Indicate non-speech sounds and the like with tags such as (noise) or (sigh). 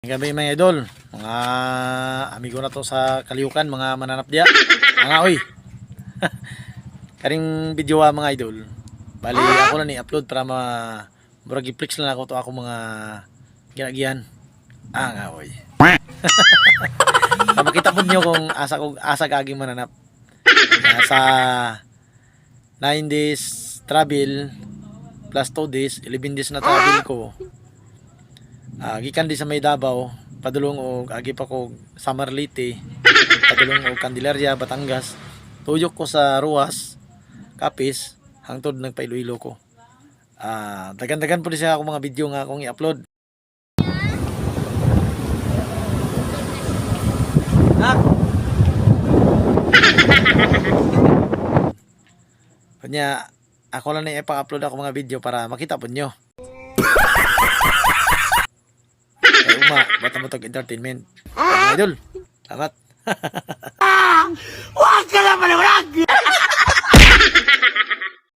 Gabi mga idol, mga amigo na to sa Kaliukan, mga mananap diya. Mga oy. (laughs) Karing video ah, mga idol. Bali ako na ni upload para ma murag i-flex lang ako to ako mga ginagian. Ah nga oy. (laughs) Para makita po niyo kung asa ko asa kaging mananap. Sa 9 days travel plus 2 days, 11 days na travel ko. Ah, gikan di sa may Davao, padulong og agi pa ko Samarlite, padulong og Candelaria, Batangas. Tuyok ko sa Ruas, Kapis, hangtod nagpailoilo ko. Ah, dagan-dagan po di siya ako mga video nga akong i-upload. Nak. Kanya, ako lang na ipa-upload ako mga video para makita po nyo. Tama, Batamutog Entertainment. Mga idol, salamat. (laughs) Ah! Huwag ka na paliwanag!